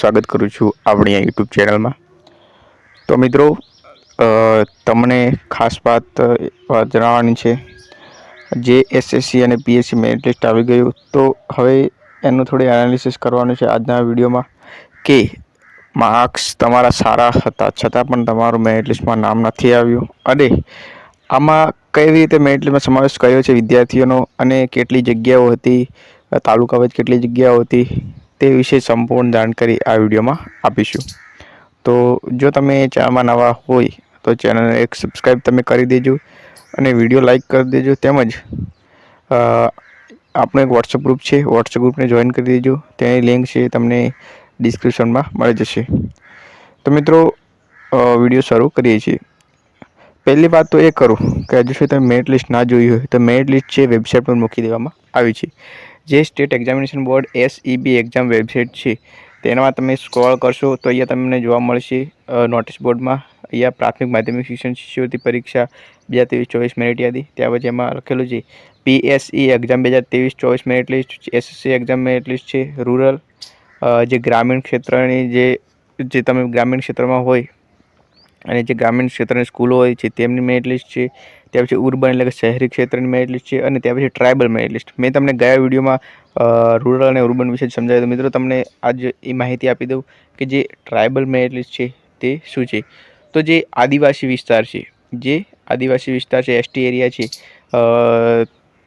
સ્વાગત કરું છું આપણી આ યુટ્યુબ ચેનલમાં. તો મિત્રો તમને ખાસ વાત જણાવવાની છે. જે એસએસસી અને પીએસસી મેરિટ લિસ્ટ આવી ગયું, તો હવે એનું થોડી એનાલિસિસ કરવાનું છે આજના વિડીયોમાં કે માર્ક્સ તમારા સારા હતા, છતાં પણ તમારું મેરિટ લિસ્ટમાં નામ નથી આવ્યું. અને આમાં કઈ રીતે મેરિટ લિસ્ટમાં સમાવેશ કર્યો છે વિદ્યાર્થીઓનો અને કેટલી જગ્યાઓ હતી, તાલુકા વચ્ચે કેટલી જગ્યાઓ હતી તે વિશે સંપૂર્ણ જાણકારી આ વિડીયોમાં આપીશું. તો જો તમે ચેનલમાં નવા હોય, તો ચેનલને એક સબસ્ક્રાઈબ તમે કરી દેજો અને વીડિયો લાઇક કરી દેજો તેમજ આપણો એક વોટ્સઅપ ગ્રુપ છે વોટ્સઅપ ગ્રુપને જોઈન કરી દેજો. તેની લિંક છે તમને ડિસ્ક્રિપ્શનમાં મળી જશે. તો મિત્રો વીડિયો શરૂ કરીએ છીએ. પહેલી વાત તો એ કરું કે હજુ સુધી તમે મેરિટ લિસ્ટ ના જોઈ હોય, તો મેરિટ લિસ્ટ છે વેબસાઇટ પર મૂકી દેવામાં આવી છે. જે state examination board S E B exam website છે તેનામાં તમે સ્ક્રોલ કરશો તો અહીંયા તમને જોવા મળશે નોટિસ બોર્ડમાં અહીંયા પ્રાથમિક માધ્યમિક શિક્ષણ શિષ્યવૃત્તિ પરીક્ષા બે હજાર ત્રેવીસ ચોવીસ મેરિટ યાદી. ત્યાર પછી એમાં લખેલું છે પીએસઈ એક્ઝામ બે હજાર ત્રેવીસ ચોવીસ merit list SSC exam merit list છે રૂરલ જે ગ્રામીણ ક્ષેત્રની જે જે તમે ગ્રામીણ ક્ષેત્રમાં હોય અને જે ગ્રામીણ ક્ષેત્રની સ્કૂલો હોય છે, તેમની મેરિટ લિસ્ટ છે. ત્યાર પછી ઉર્બન એટલે કે શહેરી ક્ષેત્રની મેરિટ લિસ્ટ છે અને ત્યાર પછી ટ્રાઇબલ મેરિટ લિસ્ટ મેં તમને ગયા વિડીયોમાં રૂરલ અને ઉર્બન વિશે સમજાવ્યું. હતું મિત્રો, તમને આજ એ માહિતી આપી દઉં કે જે ટ્રાઇબલ મેરિટ લિસ્ટ છે તે શું છે? તો જે આદિવાસી વિસ્તાર છે, જે આદિવાસી વિસ્તાર છે એસટી એરિયા છે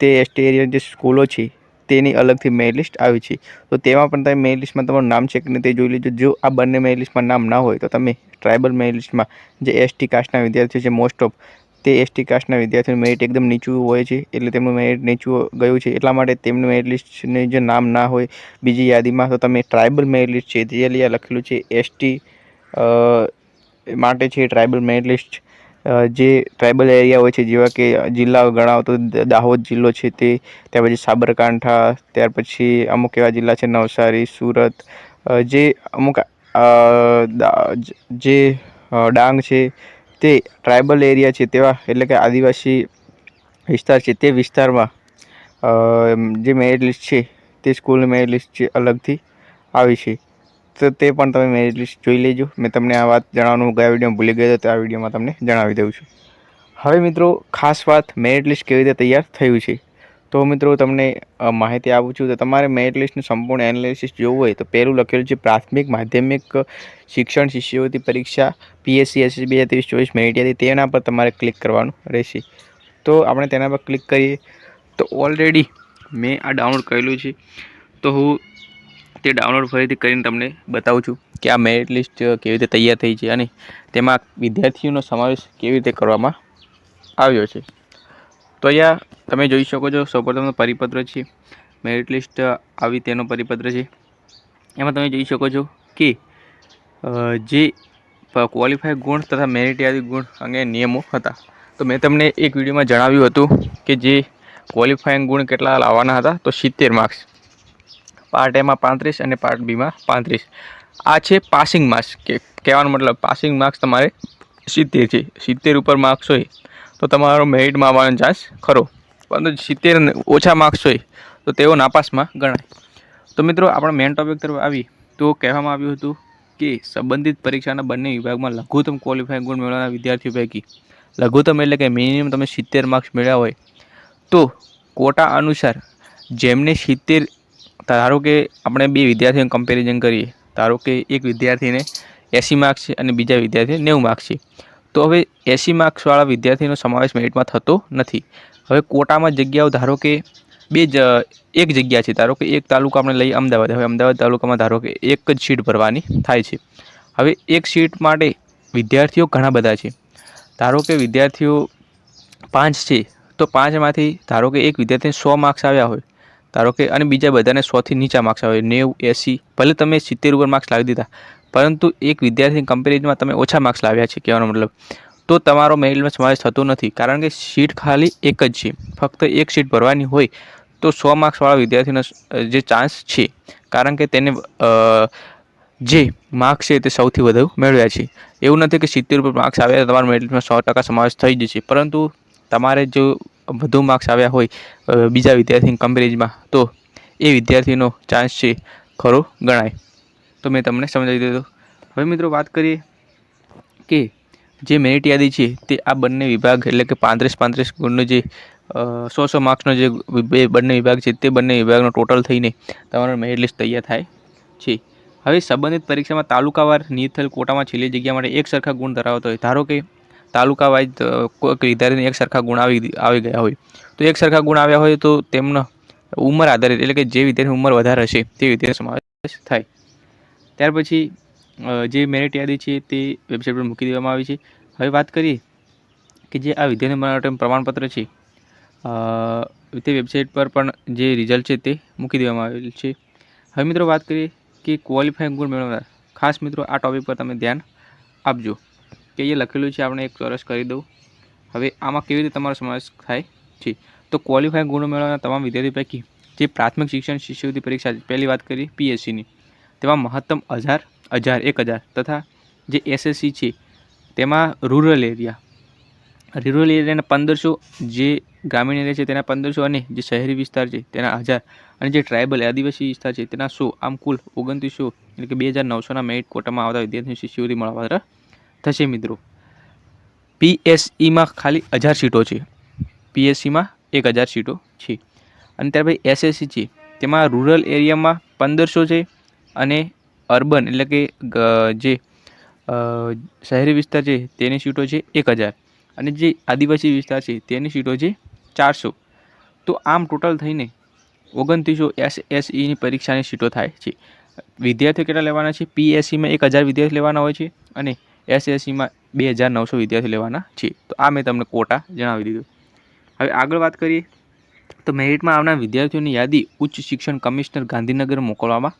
તે એસટી એરિયાની જે સ્કૂલો છે, તેની અલગથી મેરિટ લિસ્ટ આવી છે. તો તેમાં પણ તમે મેરિટ લિસ્ટમાં તમારું નામ છે કે નહીં તે જોઈ લેજો. જો આ બંને મેરિટ લિસ્ટમાં નામ ના હોય, તો તમે ટ્રાઇબલ મેરિટ લિસ્ટમાં જે એસટી કાસ્ટના વિદ્યાર્થીઓ છે મોસ્ટ ઓફ તે એસટી કાસ્ટના વિદ્યાર્થીઓનું મેરિટ એકદમ નીચું હોય છે, એટલે તેમનું મેરિટ નીચું ગયું છે. એટલા માટે તેમનું મેરિટ લિસ્ટને જે નામ ના હોય, બીજી યાદીમાં તો તમે ટ્રાઇબલ મેરિટ લિસ્ટ છે, જે લખેલું છે એસટી માટે છે ટ્રાઇબલ મેરિટ લિસ્ટ જે ટ્રાઇબલ એરિયા હોય છે, જેવા કે જિલ્લા ગણાવો તો દાહોદ જિલ્લો છે તે, ત્યાર પછી સાબરકાંઠા, ત્યાર પછી અમુક એવા જિલ્લા છે, નવસારી, સુરત જે અમુક જે ડાંગ છે તે ટ્રાઇબલ એરિયા છે તેવા, એટલે કે આદિવાસી વિસ્તાર છે તે વિસ્તારમાં જે મેરિટ લિસ્ટ છે તે સ્કૂલની મેરિટ લિસ્ટ છે અલગથી આવી છે. તો તે પણ તમે મેરિટ લિસ્ટ જોઈ લેજો. મેં તમને આ વાત જણાવવાનું ગયા વિડીયોમાં ભૂલી ગયો તો આ વિડીયોમાં તમને જણાવી દઉં છું. હવે મિત્રો, ખાસ વાત મેરિટ લિસ્ટ કેવી રીતે તૈયાર થયું છે? તો મિત્રો તમને માહિતી આપું છું તો તમારે મેરિટ લિસ્ટનું સંપૂર્ણ એનાલિસિસ જોવું હોય તો પહેલું લખેલું છે પ્રાથમિક માધ્યમિક શિક્ષણ શિષ્યવૃત્તિ પરીક્ષા પીએસસી એસએસસી બે હજાર ત્રેવીસ ચોવીસ મેરિટ તેના પર તમારે ક્લિક કરવાનું રહેશે તો આપણે તેના પર ક્લિક કરીએ તો ઓલરેડી મેં આ ડાઉનલોડ કરેલું છે તો હું તે ડાઉનલોડ ફરીથી કરીને તમને બતાવું છું કે આ મેરિટ લિસ્ટ કેવી રીતે તૈયાર થઈ છે અને તેમાં વિદ્યાર્થીઓનો સમાવેશ કેવી રીતે કરવામાં આવ્યો છે તો અહીંયા તમે જોઈ શકો છો સૌપ્રથમ પરિપત્ર છે મેરિટ લિસ્ટ આવી તેનો પરિપત્ર છે. એમાં તમે જોઈ શકો છો કે જે ક્વોલિફાય ગુણ તથા મેરિટ યાદી ગુણ અંગે નિયમો હતા. તો મેં તમને એક વિડીયોમાં જણાવ્યું હતું કે જે ક્વોલિફાઈંગ ગુણ કેટલા લાવવાના હતા, તો સિત્તેર માર્ક્સ પાર્ટ એમાં પાંત્રીસ અને પાર્ટ બીમાં પાંત્રીસ. આ છે પાસિંગ માર્ક્સ કે, કહેવાનો મતલબ પાસિંગ માર્ક્સ તમારે સિત્તેર છે. સિત્તેર ઉપર માર્ક્સ હોય તો તમારો મેરિટમાં આવવાનો ચાન્સ ખરો. પરંતુ સિત્તેર ઓછા માર્ક્સ હોય તો તેઓ નાપાસમાં ગણાય. તો મિત્રો, આપણે મેઇન ટોપિક તરફ આવી તો કહેવામાં આવ્યું હતું કે સંબંધિત પરીક્ષાના બંને વિભાગમાં લઘુત્તમ ક્વોલિફાઈંગ ગુણ મેળવવાના વિદ્યાર્થીઓ પૈકી લઘુત્તમ એટલે કે મિનિમમ તમે સિત્તેર માર્ક્સ મેળવ્યા હોય તો કોટા અનુસાર જેમને સિત્તેર, ધારો કે આપણે બે વિદ્યાર્થીઓને કમ્પેરિઝન કરીએ, ધારો કે એક વિદ્યાર્થીને એંસી માર્ક્સ છે અને બીજા વિદ્યાર્થીને નેવું માર્ક્સ છે. તો હવે એસી માર્ક્સવાળા વિદ્યાર્થીનો સમાવેશ મેરિટમાં થતો નથી. હવે કોટામાં જગ્યાઓ ધારો કે બે જ, એક જગ્યા છે. ધારો કે એક તાલુકા આપણે લઈએ અમદાવાદ. હવે અમદાવાદ તાલુકામાં ધારો કે એક જ સીટ ભરવાની થાય છે. હવે એક સીટ માટે વિદ્યાર્થીઓ ઘણા બધા છે. ધારો કે વિદ્યાર્થીઓ પાંચ છે, તો પાંચમાંથી ધારો કે એક વિદ્યાર્થીને સો માર્ક્સ આવ્યા હોય. ધારો કે અને બીજા બધાને સોથી નીચા માર્ક્સ આવે નેવું, એંસી, ભલે તમે સિત્તેર ઉપર માર્ક્સ લાવી દીધા પરંતુ એક વિદ્યાર્થી કમ્પેરિઝનમાં તમે ઓછા માર્ક્સ લાવ્યા છે કહેવાનો મતલબ. તો તમારો મેરિટમાં સમાવેશ થતો નથી, કારણ કે સીટ ખાલી એક જ છે. ફક્ત એક સીટ ભરવાની હોય તો સો માર્ક્સવાળા વિદ્યાર્થીનો જે ચાન્સ છે, કારણ કે તેને જે માર્ક્સ છે તે સૌથી વધુ મેળવ્યા છે. એવું નથી કે સિત્તેર ઉપર માર્ક્સ આવ્યા તમારા મેરિટમાં સો ટકા સમાવેશ થઈ જશે, પરંતુ તમારે જો વધુ માર્ક્સ આવ્યા હોય બીજા વિદ્યાર્થીની કમ્પેરિઝમાં તો એ વિદ્યાર્થીનો ચાન્સ છે ખરો ગણાય. તો મેં તમને સમજાવી દીધો. હવે મિત્રો વાત કરીએ કે જે મેરિટ યાદી છે તે આ બંને વિભાગ એટલે કે પાંત્રીસ પાંત્રીસ ગુણનો જે સો સો માર્ક્સનો જે બે બંને વિભાગ છે તે બંને વિભાગનો ટોટલ થઈને તમારો મેરિટ લિસ્ટ તૈયાર થાય છે. હવે સંબંધિત પરીક્ષામાં તાલુકાવાર નિયત થયેલ કોટામાં છેલ્લી જગ્યા માટે એક સરખા ગુણ ધરાવતો હોય. ધારો કે તાલુકા વાઇઝ વિદ્યાર્થીને એક સરખા ગુણ આવી આવી ગયા હોય. તો એક સરખા ગુણ આવ્યા હોય તો તેમનો ઉંમર આધારિત એટલે કે જે વિદ્યાર્થીની ઉંમર વધારે હશે તે વિદ્યાર્થી સમાવેશ થાય. ત્યાર પછી જે મેરિટ યાદી છે તે વેબસાઇટ પર મૂકી દેવામાં આવી છે. હવે વાત કરીએ કે જે આ વિદ્યાર્થી માટે પ્રમાણપત્ર છે તે વેબસાઇટ પર પણ જે રિઝલ્ટ છે તે મૂકી દેવામાં આવેલ છે. હવે મિત્રો વાત કરીએ કે ક્વોલિફાઈંગ ગુણ મેળવનાર. ખાસ મિત્રો, આ ટોપિક પર તમે ધ્યાન આપજો. કે એ લખેલું છે, આપણે એક ચોરસ કરી દઉં. હવે આમાં કેવી રીતે તમારો સમાવેશ થાય છે? તો ક્વોલિફાઈંગ ગુણ મેળવનાર તમામ વિદ્યાર્થી પૈકી જે પ્રાથમિક શિક્ષણ શિષ્યવૃત્તિ પરીક્ષા પહેલી વાત કરી પીએસસીની તેમાં મહત્તમ હજાર હજાર, એક હજાર તથા જે એસએસસી છે, તેમાં રૂરલ એરિયા રૂરલ એરિયાના પંદરસો જે ગ્રામીણ એરિયા છે, તેના પંદરસો અને જે શહેરી વિસ્તાર છે, તેના હજાર અને જે ટ્રાઇબલ આદિવાસી વિસ્તાર છે, તેના સો, આમ કુલ ઓગણત્રીસો એટલે કે બે હજાર નવસોના મેરિટ કોટામાં આવતા વિદ્યાર્થીઓ શિષ્યવૃત્તિ મળવાપાત્ર થશે મિત્રો. પીએસઈમાં ખાલી હજાર સીટો છે. પીએસસીમાં એક હજાર સીટો છે. અને ત્યાર પછી એસએસસી છે, તેમાં રૂરલ એરિયામાં પંદરસો છે અને અર્બન એટલે કે જે શહેરી વિસ્તાર છે તેની સીટો છે એક હજાર. અને જે આદિવાસી વિસ્તાર છે તેની સીટો છે ચારસો. તો આમ ટોટલ થઈને ઓગણત્રીસો એસ, એસઈની પરીક્ષાની સીટો થાય છે. વિદ્યાર્થીઓ કેટલા લેવાના છે? પીએસસીમાં એક હજાર વિદ્યાર્થી લેવાના હોય છે અને એસએસસીમાં બે હજાર નવસો વિદ્યાર્થી લેવાના છે. તો આ મેં તમને કોટા જણાવી દીધું. હવે આગળ વાત કરીએ તો મેરિટમાં આવનાર વિદ્યાર્થીઓની યાદી ઉચ્ચ શિક્ષણ કમિશનર ગાંધીનગર મોકલવામાં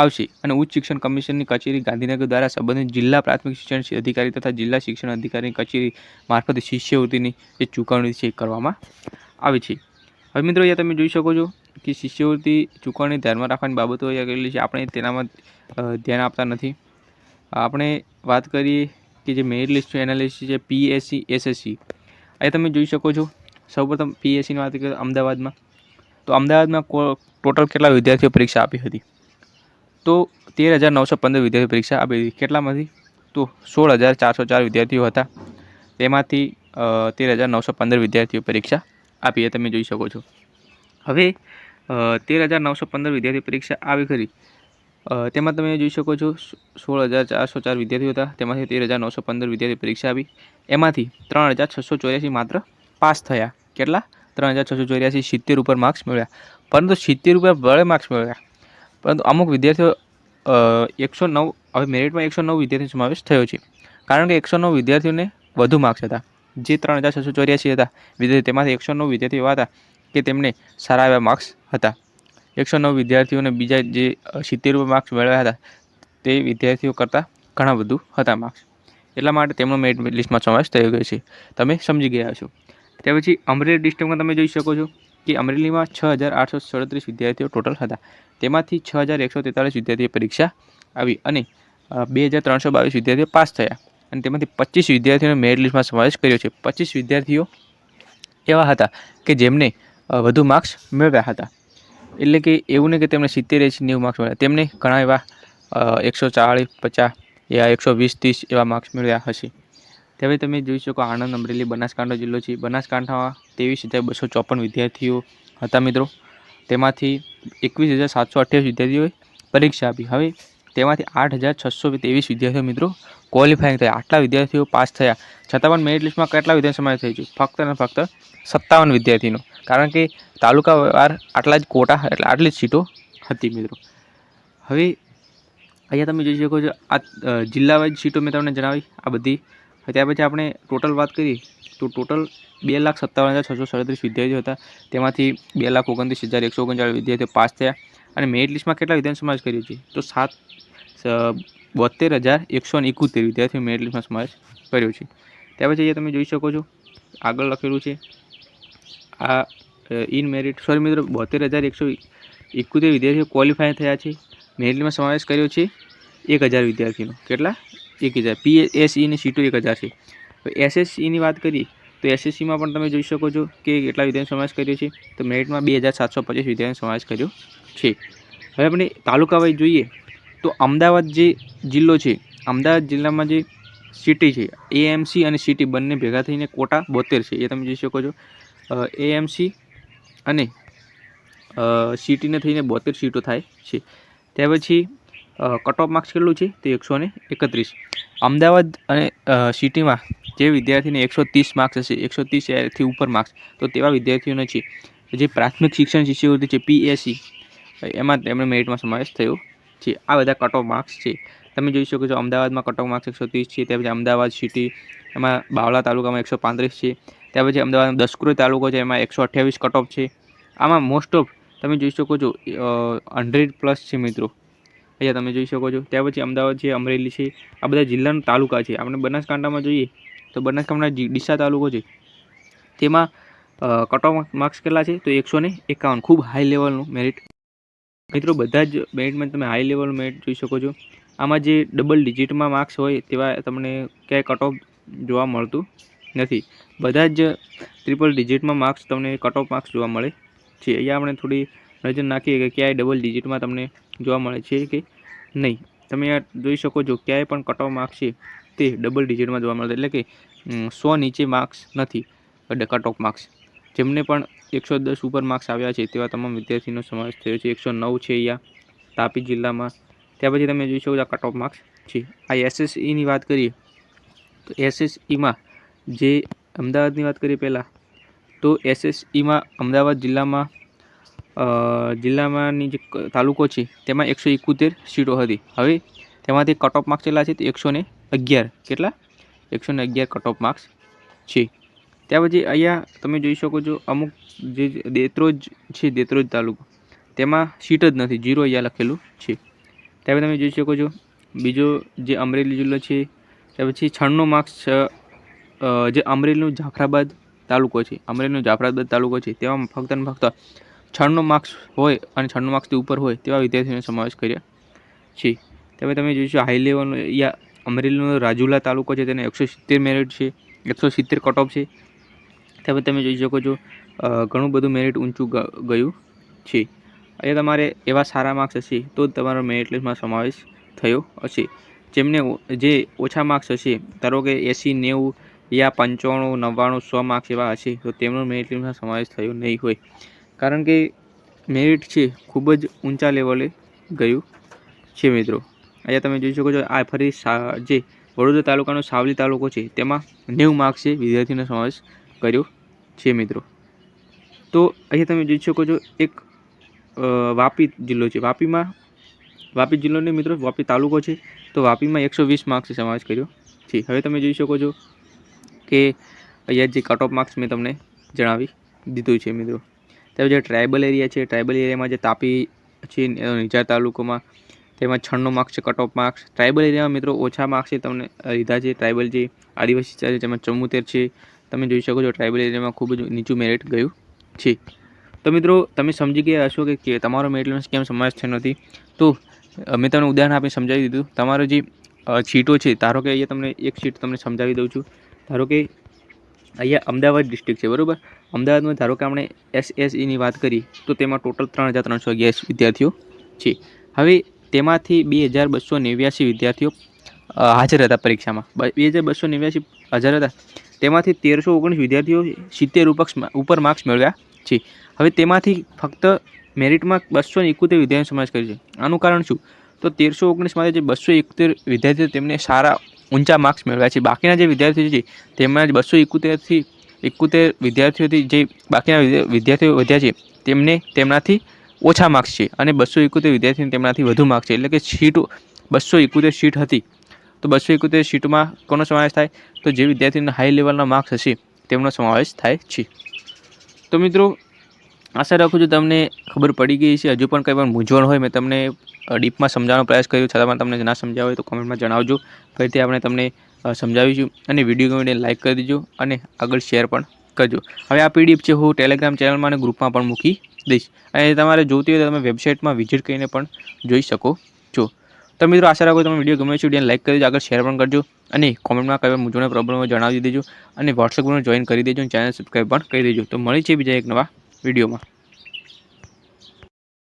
આવશે અને ઉચ્ચ શિક્ષણ કમિશનની કચેરી ગાંધીનગર દ્વારા સંબંધિત જિલ્લા પ્રાથમિક શિક્ષણ અધિકારી તથા જિલ્લા શિક્ષણ અધિકારીની કચેરી મારફતે શિષ્યવૃત્તિની જે ચૂકવણી છે કરવામાં આવે છે. હવે મિત્રો, અહીંયા તમે જોઈ શકો છો કે શિષ્યવૃત્તિ ચૂકવણી ધ્યાનમાં રાખવાની બાબતો અહીંયા કરેલી છે. આપણે તેનામાં ધ્યાન આપતા નથી. આપણે વાત કરીએ કે જે મેરિટ લિસ્ટ છે લિસ્ટ છે પીએસસી એસએસસી અહીંયા તમે જોઈ શકો છો, સૌપ્રથમ પીએસસીની વાત કરીએ અમદાવાદમાં. તો અમદાવાદમાં ટોટલ કેટલા વિદ્યાર્થીઓ પરીક્ષા આપી હતી? તો તેર હજાર નવસો પંદર વિદ્યાર્થીઓ પરીક્ષા આપી હતી કેટલામાંથી? તો સોળ હજાર ચારસો ચાર વિદ્યાર્થીઓ હતા. તેમાંથી તેર હજાર નવસો પંદર વિદ્યાર્થીઓ પરીક્ષા આપી. તમે જોઈ શકો છો. હવે તેર હજાર નવસો પંદર વિદ્યાર્થી પરીક્ષા આવી ખરી. તેમાં તમે જોઈ શકો છો, સોળ હજાર ચારસો ચાર વિદ્યાર્થીઓ હતા. તેમાંથી તેર હજાર નવસો પંદર વિદ્યાર્થી પરીક્ષા આપી. એમાંથી ત્રણ હજાર છસો ચોર્યાસી માત્ર પાસ થયા. કેટલા? ત્રણ હજાર છસો ચોર્યાસી સિત્તેર ઉપર માર્ક્સ મેળવ્યા પરંતુ સિત્તેર ઉપર ભલે માર્ક્સ મેળવ્યા પરંતુ અમુક વિદ્યાર્થીઓ એકસો નવ, હવે મેરિટમાં એકસો નવ વિદ્યાર્થીનો સમાવેશ થયો છે. કારણ કે એકસો નવ વિદ્યાર્થીઓને વધુ માર્ક્સ હતા. જે ત્રણ હજાર છસો ચોર્યાસી હતા. વિદ્યાર્થી તેમાંથી એકસો નવ વિદ્યાર્થીઓ એવા હતા કે તેમને સારા એવા માર્ક્સ હતા. એકસો નવ વિદ્યાર્થીઓને બીજા જે સિત્તેર માર્ક્સ મેળવ્યા હતા, તે વિદ્યાર્થીઓ કરતાં ઘણા વધુ હતા માર્ક્સ એટલા માટે તેમનો મેરિટ લિસ્ટમાં સમાવેશ થયો ગયો છે. તમે સમજી ગયા છો ત્યાર પછી અમરેલી ડિસ્ટ્રિક્ટમાં તમે જોઈ શકો છો. કે અમરેલીમાં છ હજાર આઠસો સડત્રીસ વિદ્યાર્થીઓ ટોટલ હતા. તેમાંથી છ હજાર એકસો તેતાલીસ વિદ્યાર્થીઓ પરીક્ષા આવી અને બે હજાર ત્રણસો બાવીસ વિદ્યાર્થીઓ પાસ થયા. અને તેમાંથી પચીસ વિદ્યાર્થીઓનો મેરિટ લિસ્ટમાં સમાવેશ કર્યો છે. પચીસ વિદ્યાર્થીઓ એવા હતા કે જેમને વધુ માર્ક્સ મેળવ્યા હતા. એટલે કે એવું નહીં કે તેમને સિત્તેર એંસી નેવું માર્ક્સ મળ્યા. તેમને ઘણા એવા એકસો ચાળીસ, પચાસ, યા એકસો વીસ, ત્રીસ એવા માર્ક્સ મેળવ્યા હશે. હવે તમે જોઈ શકો આણંદ, અમરેલી, બનાસકાંઠા જિલ્લો છે. બનાસકાંઠામાં ત્રેવીસ હજાર બસો ચોપન વિદ્યાર્થીઓ હતા મિત્રો. તેમાંથી એકવીસ હજાર સાતસો અઠ્યાવીસ વિદ્યાર્થીઓએ પરીક્ષા આપી. હવે તેમાંથી આઠ હજાર છસો ત્રેવીસ વિદ્યાર્થીઓ મિત્રો ક્વોલિફાઈંગ થયા. આટલા વિદ્યાર્થીઓ પાસ થયા. છતાં પણ મેરિટ લિસ્ટમાં કેટલા વિદ્યાર્થી સમાવેશ થઈ છે? ફક્ત અને ફક્ત સત્તાવન વિદ્યાર્થીનો. કારણ કે તાલુકા વાર આટલા જ કોટા, એટલે આટલી જ સીટો હતી મિત્રો. હવે અહીંયા તમે જોઈ શકો છો આ જિલ્લા વાઇઝ સીટો મેં તમને જણાવી. આ બધી ત્યાર પછી આપણે ટોટલ વાત કરીએ, તો ટોટલ બે લાખ સત્તાવન હજાર છસો સાડત્રીસ વિદ્યાર્થીઓ હતા. તેમાંથી બે લાખ ઓગણત્રીસ હજાર એકસો ઓગણચાળીસ વિદ્યાર્થીઓ પાસ થયા અને મેરિટ લિસ્ટમાં કેટલા વિદ્યાર્થીઓ સમાવેશ કર્યો છે? તો સાત બોતેર હજાર એકસો ને એકોતેર વિદ્યાર્થીઓ મેરિટ લિસ્ટમાં સમાવેશ કર્યો છે. ત્યાર પછી તમે જોઈ શકો છો, આગળ લખેલું છે, આ ઇન મેરિટ સોરી મિત્રો બોતેર હજાર એકસો એકોતેર વિદ્યાર્થીઓ ક્વોલિફાય થયા છે. મેરિટમાં સમાવેશ કર્યો છે એક હજાર વિદ્યાર્થીનો કેટલા? એક હજાર. પીએસઈની સીટો એક હજાર છે. એસએસસીની વાત કરીએ તો એસએસસીમાં પણ તમે જોઈ શકો છો કે કેટલા વિદ્યાર્થીનો સમાવેશ કર્યો છે. તો મેરિટમાં બે હજાર સાતસો પચીસ વિદ્યાર્થીનો સમાવેશ કર્યો છે. હવે આપણે તાલુકા વાઇઝ જોઈએ, તો અમદાવાદ જે જિલ્લો છે, અમદાવાદ જિલ્લામાં જે સિટી છે એએમસી અને સિટી બંને ભેગા થઈને કોટા બોતેર છે, એ તમે જોઈ શકો છો. એએમસી અને સિટીને થઈને બોતેર સીટો થાય છે. ત્યાર પછી કટ ઓફ માર્ક્સ કેટલું છે? તે એકસો એકત્રીસ. અમદાવાદ અને સિટીમાં જે વિદ્યાર્થીને એકસો ત્રીસ માર્ક્સ હશે, એકસો ત્રીસથી ઉપર માર્ક્સ તો તેવા વિદ્યાર્થીઓને છે, જે પ્રાથમિક શિક્ષણ શિષ્યવૃત્તિ છે પીએસસી એમાં તેમણે મેરિટમાં સમાવેશ થયો છે. આ બધા કટ ઓફ માર્ક્સ છે. તમે જોઈ શકો છો, અમદાવાદમાં કટ ઓફ માર્ક્સ એકસો ત્રીસ છે, ત્યાં પછી અમદાવાદ સિટી એમાં બાવળા તાલુકામાં એકસો પાંત્રીસ છે, ત્યાં પછી અમદાવાદ દસક્રોઈ તાલુકો છે, એમાં એકસો અઠ્યાવીસ કટ ઓફ છે. આમાં મોસ્ટ ઓફ તમે જોઈ શકો છો હંડ્રેડ પ્લસ છે મિત્રો. અહીંયા તમે જોઈ શકો છો. ત્યાર પછી અમદાવાદ છે, અમરેલી છે, આ બધા જિલ્લાના તાલુકા છે. આપણે બનાસકાંઠામાં જોઈએ તો બનાસકાંઠા ડીસા તાલુકો છે. તેમાં કટ ઓફ માર્ક્સ કેટલા છે? તો એકસો એકાવન. ખૂબ હાઈ લેવલનું મેરિટ મિત્રો, બધા જ મેરિટમાં તમે હાઈ લેવલ મેરિટ જોઈ શકો છો. આમાં જે ડબલ ડિજિટમાં માર્ક્સ હોય તેવા તમને ક્યાંય કટ ઓફ જોવા મળતું નથી. બધા જ ટ્રિપલ ડિજિટમાં માર્ક્સ તમને કટ ઓફ માર્ક્સ જોવા મળે છે. અહીંયા આપણે થોડી નજર નાખીએ કે ક્યાંય ડબલ ડિજિટમાં તમને જોવા મળે છે કે નહીં. તમે આ જોઈ શકો છો ક્યાંય પણ કટ ઓફ માર્ક્સ છે તે ડબલ ડિજિટમાં જોવા મળે એટલે કે સો નીચે માર્ક્સ નથી કટ ઓફ માર્ક્સ જેમને પણ એકસો દસ ઉપર માર્ક્સ આવ્યા છે તેવા તમામ વિદ્યાર્થીનો સમાવેશ થયો છે. એકસો નવ છે અહીંયા તાપી જિલ્લામાં. ત્યાર પછી તમે જોઈ શકો આ કટ ઓફ માર્ક્સ છે. આ એસએસઈની વાત કરીએ, તો એસએસઈમાં જે અમદાવાદની વાત કરીએ પહેલાં, તો એસએસઈમાં અમદાવાદ જિલ્લામાં જિલ્લામાંની જે તાલુકો છે, તેમાં એકસો એકોતેર સીટો હતી. હવે તેમાંથી કટ ઓફ માર્ક્સ કેટલા છે? તે એકસો ને અગિયાર. કેટલા? એકસો ને અગિયાર કટ માર્ક્સ છે. ત્યાર પછી અહીંયા તમે જોઈ શકો છો, અમુક જે દેત્રોજ છે, દેત્રોજ તાલુકો, તેમાં સીટ જ નથી. જીરો અહીંયા લખેલું છે. ત્યાર તમે જોઈ શકો છો, બીજો જે અમરેલી જિલ્લો છે, ત્યાર પછી છન્નું માર્ક્સ જે અમરેલીનું જાફરાબાદ તાલુકો છે. અમરેલીનો જાફરાબાદ તાલુકો છે. તેમાં ફક્ત ને ફક્ત છન્નું માર્ક્સ હોય અને છન્નું માર્ક્સથી ઉપર હોય તેવા વિદ્યાર્થીઓનો સમાવેશ કર્યા છે. ત્યારે તમે જોઈશો હાઈ લેવલનો યા અમરેલીનો રાજુલા તાલુકો છે, તેને એકસો સિત્તેર મેરિટ છે, એકસો સિત્તેર કટ ઓફ છે. ત્યારે તમે જોઈ શકો છો ઘણું બધું મેરિટ ઊંચું ગયું છે. અહીંયા તમારે એવા સારા માર્ક્સ હશે તો જ તમારો મેરિટ લિસ્ટમાં સમાવેશ થયો હશે. જેમને જે ઓછા માર્ક્સ હશે, ધારો કે એંસી, નેવું યા પંચાણું, નવ્વાણું, સો માર્ક્સ એવા હશે, તો તેમનો મેરિટ લિસ્ટમાં સમાવેશ થયો નહીં હોય. કારણ કે મેરિટ છે ખૂબ જ ઊંચા લેવલે ગયું છે મિત્રો. અહીંયા તમે જોઈ શકો છો, આ ફરી જે વડોદરા તાલુકાનો સાવલી તાલુકો છે, તેમાં નેવું માર્ક્સ વિદ્યાર્થીનો સમાવેશ કર્યો છે મિત્રો. તો અહીંયા તમે જોઈ શકો છો, એક વાપી જિલ્લો છે. વાપીમાં, વાપી જિલ્લો નહીં મિત્રો, વાપી તાલુકો છે. તો વાપીમાં એકસો વીસ માર્ક્સે સમાવેશ કર્યો છે. હવે તમે જોઈ શકો છો કે અહીંયા જે કટ ઓફ માર્ક્સ મેં તમને જણાવી દીધું છે મિત્રો. ત્યારે જે ટ્રાઇબલ એરિયા છે ટ્રાઇબલ એરિયામાં જે તાપી છે નિઝાર તાલુકોમાં, તેમાં છન્નું માર્ક્સ છે કટ ઓફ માર્ક્સ ટ્રાઇબલ એરિયામાં મિત્રો ઓછા માર્ક્સ છે તમને લીધા છે. ટ્રાઇબલ જે આદિવાસી છે, જેમાં ચુમ્મોતેર છે, તમે જોઈ શકો છો ટ્રાઇબલ એરિયામાં ખૂબ જ નીચું મેરિટ ગયું છે. તો મિત્રો, તમે સમજી ગયા હશો કે તમારો મેરિટનો કેમ સમાવેશ થયો નથી? તો મેં તમને ઉદાહરણ આપી સમજાવી દીધું. તમારો જે સીટો છે, ધારો કે અહીંયા તમને એક સીટ તમને સમજાવી દઉં છું. ધારો કે અહીંયા અમદાવાદ ડિસ્ટ્રિક્ટ છે, બરાબર? અમદાવાદમાં ધારો કે આપણે એસએસઈની વાત કરી, તો તેમાં ટોટલ ત્રણ હજાર ત્રણસો અગિયાર વિદ્યાર્થીઓ છે. હવે તેમાંથી બે હજાર બસો નેવ્યાસી વિદ્યાર્થીઓ હાજર હતા પરીક્ષામાં. બ- હજાર બસો નેવ્યાસી હાજર હતા. તેમાંથી તેરસો ઓગણીસ વિદ્યાર્થીઓ સિત્તેર ઉપર માર્ક્સ મેળવ્યા છે. હવે તેમાંથી ફક્ત મેરિટમાં બસો એકોતેર વિદ્યાર્થીઓ સમાવેશ કર્યો છે. આનું કારણ શું? તો તેરસો ઓગણીસમાંથી જે બસો એકોતેર વિદ્યાર્થીઓ તેમને સારા ઊંચા માર્ક્સ મેળવ્યા છે. બાકીના જે વિદ્યાર્થીઓ છે તેમાં જ બસો એકોતેરથી એકોતેર વિદ્યાર્થીઓથી જે બાકીના વિદ્યાર્થીઓ વધ્યા છે, તેમને તેમનાથી ઓછા માર્ક્સ છે અને બસો એકોતેર વિદ્યાર્થીઓને તેમનાથી વધુ માર્ક્સ છે. એટલે કે સીટો બસો એકોતેર સીટ હતી. તો બસો એકોતેર સીટમાં કોનો સમાવેશ થાય? તો જે વિદ્યાર્થીના હાઈ લેવલના માર્ક્સ હશે, તેમનો સમાવેશ થાય છે. તો મિત્રો, આશા રાખું છું તમને ખબર પડી ગઈ છે હજુ પણ કંઈ પણ મૂંઝવણ હોય, મેં તમને ડીપમાં સમજાવવાનો પ્રયાસ કર્યો. છતાં પણ તમને ના સમજાવ્યો હોય તો કોમેન્ટમાં જણાવજો. ફરીથી આપણે તમને સમજાવીશું. અને વીડિયો ગમીને લાઇક કરી દેજો અને આગળ શેર પણ કરજો. હવે આ પીડીએફ છે હું ટેલિગ્રામ ચેનલમાં અને ગ્રુપમાં પણ મૂકી દઈશ. અને તમારે જોતી હોય તો તમે વેબસાઇટમાં વિઝિટ કરીને પણ જોઈ શકો છો. તો મિત્રો આશા રાખો તમે વીડિયો ગમે છે વિડીયોને લાઇક કરી દેજો, આગળ શેર પણ કરજો અને કોમેન્ટમાં કઈ મૂંઝવણ પ્રોબ્લેમ જણાવી દેજો. અને વોટ્સએપ ગ્રુપમાં જોઈન કરી દેજો અને ચેનલ સબસ્ક્રાઈબ પણ કરી દેજો. તો મળી છે બીજા એક નવા વિડીયોમાં.